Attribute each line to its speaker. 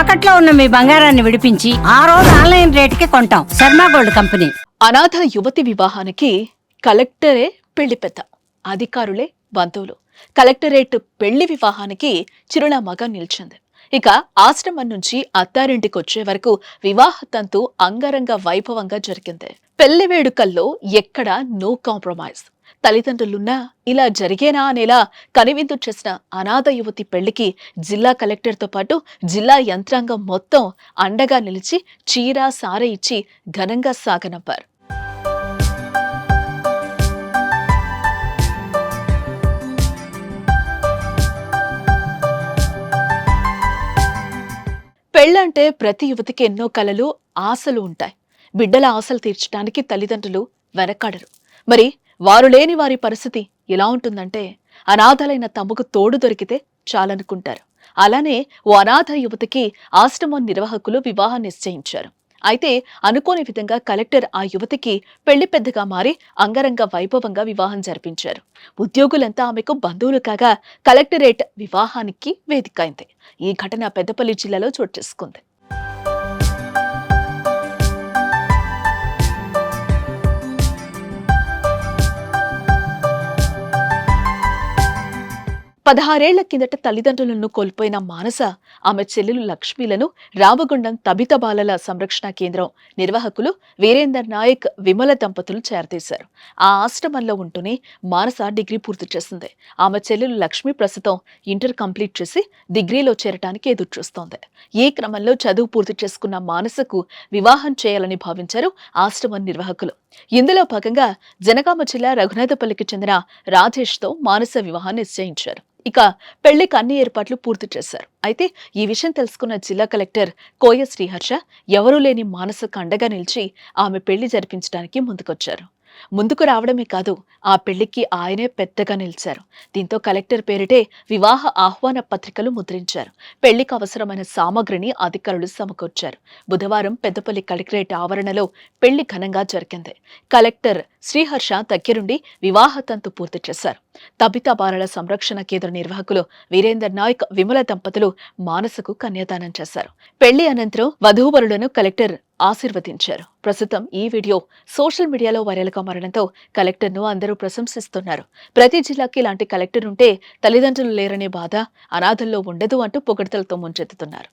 Speaker 1: తాకట్లో ఉన్న మీ బంగారాన్ని విడిపించి ఆ రోజు ఆన్లైన్ రేటుకి కొంటాం. Sharma gold company.
Speaker 2: అనాథ యువతి వివాహానికి కలెక్టరే పెళ్ళి పెద్ద అధికారులే బంధువులు. కలెక్టరేట్ పెళ్ళి వివాహానికి చిరునామాగా నిలిచింది. ఇక ఆశ్రమం నుంచి అత్తారింటికి వచ్చే వరకు వివాహ తంతు అంగరంగ వైభవంగా జరిగింది. పెళ్ళి వేడుకల్లో ఎక్కడా నో కాంప్రమైజ్ తల్లిదండ్రులున్నా ఇలా జరిగేనా అనేలా కనివిందు చేసిన అనాథ యువతి పెళ్ళికి జిల్లా కలెక్టర్తో పాటు జిల్లా యంత్రాంగం మొత్తం అండగా నిలిచి చీర సార ఇచ్చి ఘనంగా సాగనంపారు. పెళ్ళంటే ప్రతి యువతికి ఎన్నో కలలు ఆశలు ఉంటాయి. బిడ్డల ఆశలు తీర్చడానికి తల్లిదండ్రులు వెనకాడరు. మరి వారు లేని వారి పరిస్థితి ఎలా ఉంటుందంటే అనాథలైన తమకు తోడు దొరికితే చాలనుకుంటారు. అలానే ఓ అనాథ యువతికి ఆశ్రమం నిర్వాహకులు వివాహం నిశ్చయించారు. అయితే అనుకోని విధంగా కలెక్టర్ ఆ యువతికి పెళ్ళి పెద్దగా మారి అంగరంగ వైభవంగా వివాహం జరిపించారు. ఉద్యోగులంతా ఆమెకు బంధువులు కాగా కలెక్టరేట్ వివాహానికి వేదికైంది ఈ ఘటన పెద్దపల్లి జిల్లాలో చోటు చేసుకుంది. పదహారేళ్ళ కిందట తల్లిదండ్రులను కోల్పోయిన మానస ఆమె చెల్లెలు లక్ష్మీలను రామగుండం తబిత బాలల సంరక్షణ కేంద్రం నిర్వాహకులు వీరేందర్ నాయక్ విమల దంపతులు చేరదీశారు. ఆ ఆశ్రమంలో ఉంటూనే మానస డిగ్రీ పూర్తి చేసింది ఆమె చెల్లెలు లక్ష్మి ప్రస్తుతం ఇంటర్ కంప్లీట్ చేసి డిగ్రీలో చేరటానికి ఎదురుచూస్తోంది. ఏ ఈ క్రమంలో చదువు పూర్తి చేసుకున్న మానసకు వివాహం చేయాలని భావించారు ఆశ్రమం నిర్వాహకులు. ఇందులో భాగంగా జనగామ జిల్లా రఘునాథపల్లికి చెందిన రాజేష్తో మానస వివాహాన్ని నిశ్చయించారు. ఇక పెళ్ళికి అన్ని ఏర్పాట్లు పూర్తి చేశారు. అయితే ఈ విషయం తెలుసుకున్న జిల్లా కలెక్టర్ కోయ శ్రీహర్ష ఎవరూ లేని మానసిక అండగా నిలిచి ఆమె పెళ్ళి జరిపించడానికి ముందుకొచ్చారు. ముందుకు రావడమే కాదు ఆ పెళ్ళికి ఆయనే పెద్దగా నిలిచారు. దీంతో కలెక్టర్ పేరిటే వివాహ ఆహ్వాన పత్రికలు ముద్రించారు. పెళ్ళికి అవసరమైన సామగ్రిని అధికారులు సమకూర్చారు. బుధవారం పెద్దపల్లి కలెక్టరేట్ ఆవరణలో పెళ్ళి ఘనంగా జరిగింది. కలెక్టర్ శ్రీహర్ష దగ్గరుండి వివాహ తంతు పూర్తి చేశారు. తబితా బాలల సంరక్షణ కేంద్ర నిర్వాహకులు వీరేందర్ నాయక్ విమల దంపతులు మానసకు కన్యాదానం చేశారు. పెళ్ళి అనంతరం వధూవరులను కలెక్టర్ ఆశీర్వదించారు. ప్రస్తుతం ఈ వీడియో సోషల్ మీడియాలో వైరల్గా మారడంతో కలెక్టర్ను అందరూ ప్రశంసిస్తున్నారు. ప్రతి జిల్లాకి ఇలాంటి కలెక్టర్ ఉంటే తల్లిదండ్రులు లేరనే బాధ అనాథల్లో ఉండదు అంటూ పొగడతలతో ముంచెత్తుతున్నారు.